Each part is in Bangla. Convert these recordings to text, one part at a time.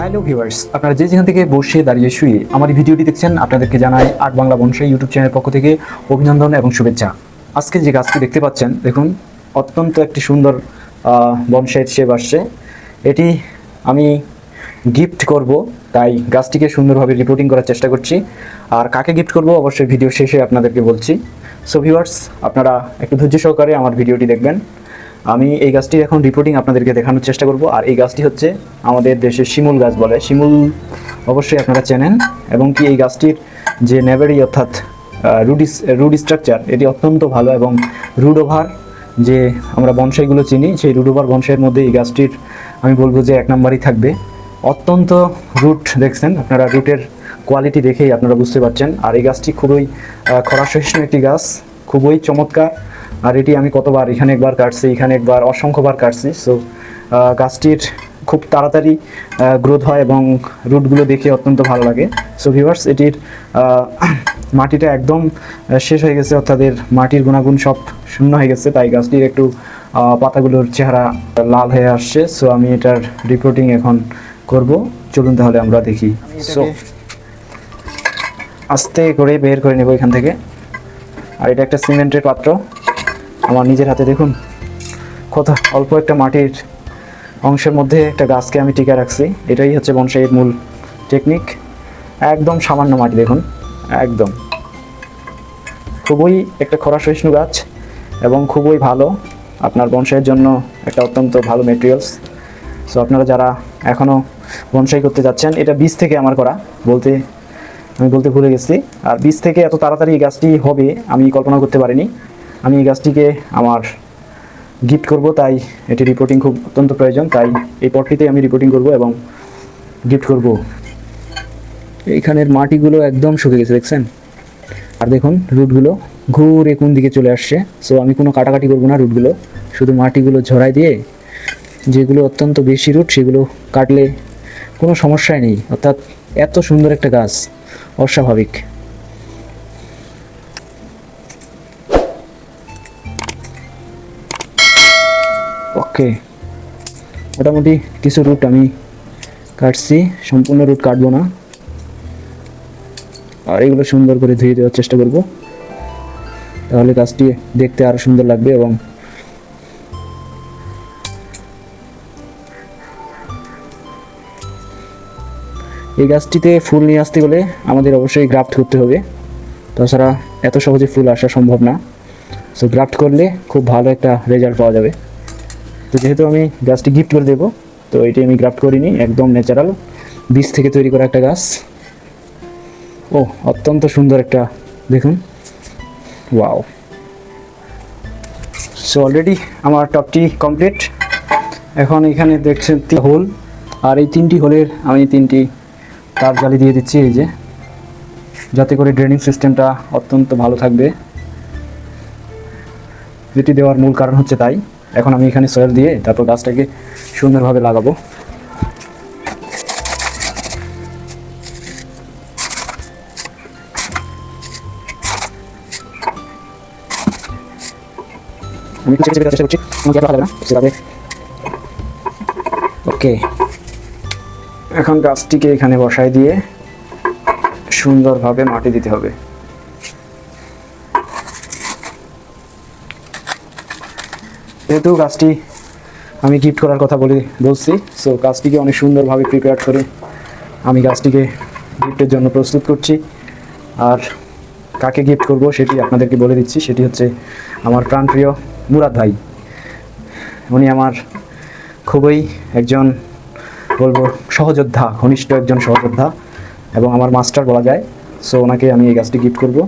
হ্যালো ভিউয়ার্স আপনারা যে যেখান থেকে বসে দাঁড়িয়ে শুয়ে আমার ভিডিওটি দেখছেন, আপনাদেরকে জানাই আট বাংলা বংশাই ইউটিউব চ্যানেলের পক্ষ থেকে অভিনন্দন এবং শুভেচ্ছা। আজকে যে গাছটি দেখতে পাচ্ছেন, দেখুন, অত্যন্ত একটি সুন্দর বংশাইয়ের শেপ আসছে। এটি আমি গিফট করব, তাই গাছটিকে সুন্দরভাবে রিপোর্টিং করার চেষ্টা করছি। আর কাকে গিফট করব, অবশ্যই ভিডিও শেষে আপনাদেরকে বলছি। সো ভিউয়ার্স আপনারা একটু ধৈর্য সহকারে আমার ভিডিওটি দেখবেন। আমি এই গাছটি এখন রিপোর্টিং আপনাদেরকে দেখানোর চেষ্টা করব। আর এই গাছটি হচ্ছে আমাদের দেশের শিমুল গাছ বলে। শিমুল অবশ্যই আপনারা চেনেন এবং কি এই গাছটির যে নেভারি অর্থাৎ রুড রুড স্ট্রাকচার, এটি অত্যন্ত ভালো এবং রুড ওভার যে আমরা বনসাইগুলো চিনি, সেই রুড ওভার বনসাইয়ের মধ্যে এই গাছটির, আমি বলব যে এক নম্বরই থাকবে। অত্যন্ত রুট দেখছেন, আপনারা রুটের কোয়ালিটি দেখেই আপনারা বুঝতে পারছেন। আর এই গাছটি খুবই খরাসহিষ্ণু একটি গাছ, খুবই চমৎকার। আর এটি আমি কতবার এখানে একবার কাটছি এখানে একবার অসংখ্যবার কাটছি। সো গাছটির খুব তাড়াতাড়ি গ্রোথ হয় এবং রুটগুলো দেখে অত্যন্ত ভালো লাগে। সো ভিউয়ার্স এটির মাটিটা একদম শেষ হয়ে গেছে অর্থাৎ এর মাটির গুণাগুণ সব শূন্য হয়ে গেছে। তাই গাছটির একটু পাতাগুলোর চেহারা লাল হয়ে আসছে। সো আমি এটার রিপোর্টিং এখন করব। চলুন তাহলে আমরা দেখি। সো আস্তে করে বের করে নেব এখান থেকে। আর এটা একটা সিমেন্টের পাত্র। আমার নিজের হাতে দেখুন, কত অল্প একটা মাটির অংশের মধ্যে একটা গাছকে আমি টিকা রাখছি। এটাই হচ্ছে বনসাইয়ের মূল টেকনিক একদম সামান্য মাটি দেখুন, একদম। খুবই একটা খরা সহিষ্ণু গাছ এবং খুবই ভালো। আপনার বনসাইয়ের জন্য একটা অত্যন্ত ভালো মেটেরিয়ালস সো আপনারা যারা এখনও বনসাই করতে যাচ্ছেন, এটা বীজ থেকে আমার করা। বলতে, আমি বলতে ভুলে গেছি। আর বীজ থেকে এত তাড়াতাড়ি গাছটি হবে, আমি কল্পনা করতে পারিনি। আমি এই গাছটিকে আমার গিফট করব, তাই এটি রিপোর্টিং খুব অত্যন্ত প্রয়োজন। তাই এই পটটিতে আমি রিপোর্টিং করব এবং গিফট করব। এইখানের মাটিগুলো একদম শুকে গেছে, দেখছেন? আর দেখুন, রুটগুলো ঘুরে কোন দিকে চলে আসছে। সো আমি কোনো কাটাকাটি করব না রুটগুলো। শুধু মাটিগুলো ঝরাই দিয়ে যেগুলো অত্যন্ত বেশি রুট, সেগুলো কাটলে কোনো সমস্যাই নেই। অর্থাৎ এত সুন্দর একটা গাছ, অস্বাভাবিক। ওকে। মোটামুটি কিছু রুট আমি কাটছি, সম্পূর্ণ রুট কাটবো না। আর এগুলো সুন্দর করে ধুয়ে দেওয়ার চেষ্টা করব। তাহলে গাছটি দেখতে আরও সুন্দর লাগবে এবং এই গাছটিতে ফুল নিয়ে আসতে গেলে আমাদের অবশ্যই গ্রাফট করতে হবে। তাছাড়া এত সহজে ফুল আসা সম্ভব না। সো গ্রাফট করলে খুব ভালো একটা রেজাল্ট পাওয়া যাবে। তো যেহেতু আমি গাছটি গিফট করে দেবো, তো এটি আমি গ্রাফট করিনি, একদম ন্যাচারাল বীজ থেকে তৈরি করা একটা গাছ। ও, অত্যন্ত সুন্দর একটা, দেখুন। ওয়াও সো অলরেডি আমার টপটি কমপ্লিট এখন এখানে দেখছেন হোল আর এই তিনটি হোলের আমি তিনটি তার জালি দিয়ে দিচ্ছি, এই যে। যাতে করে ড্রেনিং সিস্টেমটা অত্যন্ত ভালো থাকবে। যেটি দেওয়ার মূল কারণ হচ্ছে তাই। এখন আমি এখানে সয়েল দিয়ে তারপর গাছটাকে সুন্দরভাবে লাগাবো। ওকে এখন গাছটিকে এখানে বসায় দিয়ে সুন্দরভাবে মাটি দিতে হবে। যেহেতু গাছটি আমি গিফট করার কথা বলে বলছি সো গাছটিকে অনেক সুন্দরভাবে প্রিপেয়ার করে আমি গাছটিকে গিফটের জন্য প্রস্তুত করছি। আর কাকে গিফট করব সেটি আপনাদেরকে বলে দিচ্ছি, সেটি হচ্ছে আমার প্রাণপ্রিয় মুরাদ ভাই। উনি আমার খুবই একজন, বলব, সহযোদ্ধা, ঘনিষ্ঠ একজন সহযোদ্ধা এবং আমার মাস্টার বলা যায়। সো ওনাকে আমি এই গাছটি গিফট করব।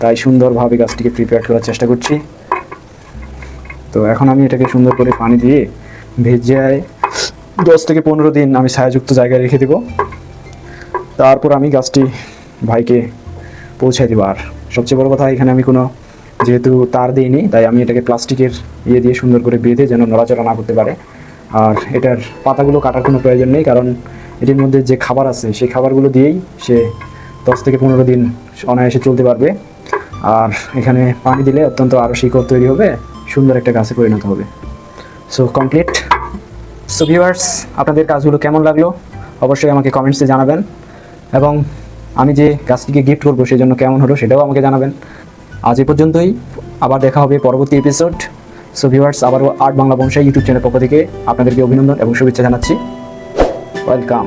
তাই সুন্দরভাবে গাছটিকে প্রিপেয়ার করার চেষ্টা করছি। তো এখন আমি এটাকে সুন্দর করে পানি দিয়ে ভেজে দশ থেকে পনেরো দিন আমি ছায়াযুক্ত জায়গায় রেখে দেব। তারপর আমি গাছটি ভাইকে পৌঁছে দেবো। আর সবচেয়ে বড় কথা, এখানে আমি কোনো যেহেতু তার দিইনি তাই আমি এটাকে প্লাস্টিকের ইয়ে দিয়ে সুন্দর করে বেঁধে যেন নড়াচড়া না করতে পারে। আর এটার পাতাগুলো কাটার কোনো প্রয়োজন নেই, কারণ এটির মধ্যে যে খাবার আছে, সেই খাবারগুলো দিয়েই সে দশ থেকে পনেরো দিন অনায়াসে চলতে পারবে। আর এখানে পানি দিলে অত্যন্ত আরও শিকড় তৈরি হবে। সুন্দর একটা গাছে পরিণত হবে। সো কমপ্লিট সো ভিউয়ার্স আপনাদের কাজগুলো কেমন লাগল? অবশ্যই আমাকে কমেন্টসে জানাবেন। এবং আমি যে গাছটিকে গিফট করব সেই জন্য কেমন হলো সেটাও আমাকে জানাবেন। আজ এ পর্যন্তই। আবার দেখা হবে পরবর্তী এপিসোড সো ভিউয়ার্স আবারও আর্ট বাংলা বংশাই ইউটিউব চ্যানেল পক্ষ থেকে আপনাদেরকে অভিনন্দন এবং শুভেচ্ছা জানাচ্ছি। ওয়েলকাম